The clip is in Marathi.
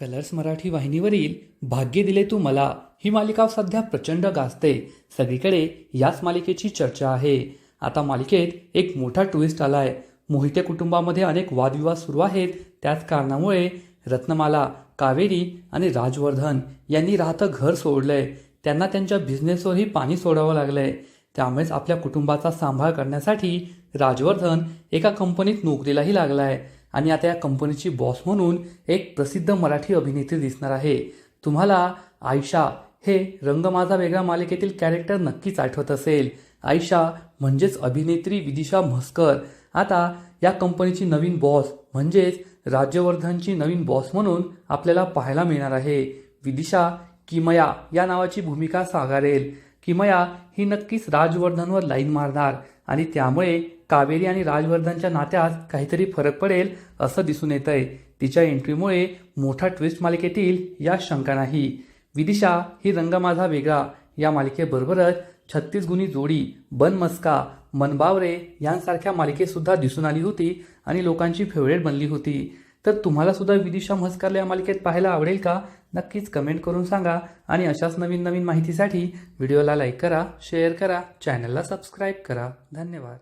कलर्स मराठी वाहिनीवरील भाग्य दिले तू मला. ही मालिका सध्या प्रचंड गाजते. सगळीकडे याच मालिकेची चर्चा आहे. आता मालिकेत एक मोठा ट्विस्ट आलाय. मोहिते कुटुंबामध्ये अनेक वादविवाद सुरू आहेत. त्याच कारणामुळे रत्नमाला कावेरी आणि राजवर्धन यांनी राहतं घर सोडलंय. त्यांना त्यांच्या बिझनेसवरही पाणी सोडावं लागलंय. त्यामुळेच आपल्या कुटुंबाचा सांभाळ करण्यासाठी राजवर्धन एका कंपनीत नोकरीलाही लागलाय. आणि आता या कंपनीची बॉस म्हणून एक प्रसिद्ध मराठी अभिनेत्री दिसणार आहे. तुम्हाला आयशा हे रंग माझा वेगळा मालिकेतील कॅरेक्टर नक्कीच आठवत असेल. आयशा म्हणजेच अभिनेत्री विदिशा म्हस्कर. आता या कंपनीची नवीन बॉस म्हणजेच राज्यवर्धनची नवीन बॉस म्हणून आपल्याला पाहायला मिळणार आहे. विदिशा किमया या नावाची भूमिका साकारेल किमया ही नक्कीच राजवर्धनवर लाईन मारणार आणि त्यामुळे कावेरी आणि राजवर्धनच्या नात्यात काहीतरी फरक पडेल असं दिसून येत आहे तिच्या एंट्रीमुळे मोठा ट्विस्ट मालिकेतील या शंका नाही. विदिशा ही रंग माझा वेगळा. या मालिकेबरोबरच छत्तीस गुणी जोडी बन मस्का मनबावरे यांसारख्या मालिकेसुद्धा दिसून आली होती आणि लोकांची फेवरेट बनली होती. तर तुम्हाला सुद्धा विदिशा म्हस्करला या मालिकेत पाहायला आवडेल का? नक्कीच कमेंट करून सांगा आणि अशाच नवीन नवीन माहितीसाठी व्हिडिओला लाईक करा शेअर करा चॅनलला सबस्क्राईब करा. धन्यवाद.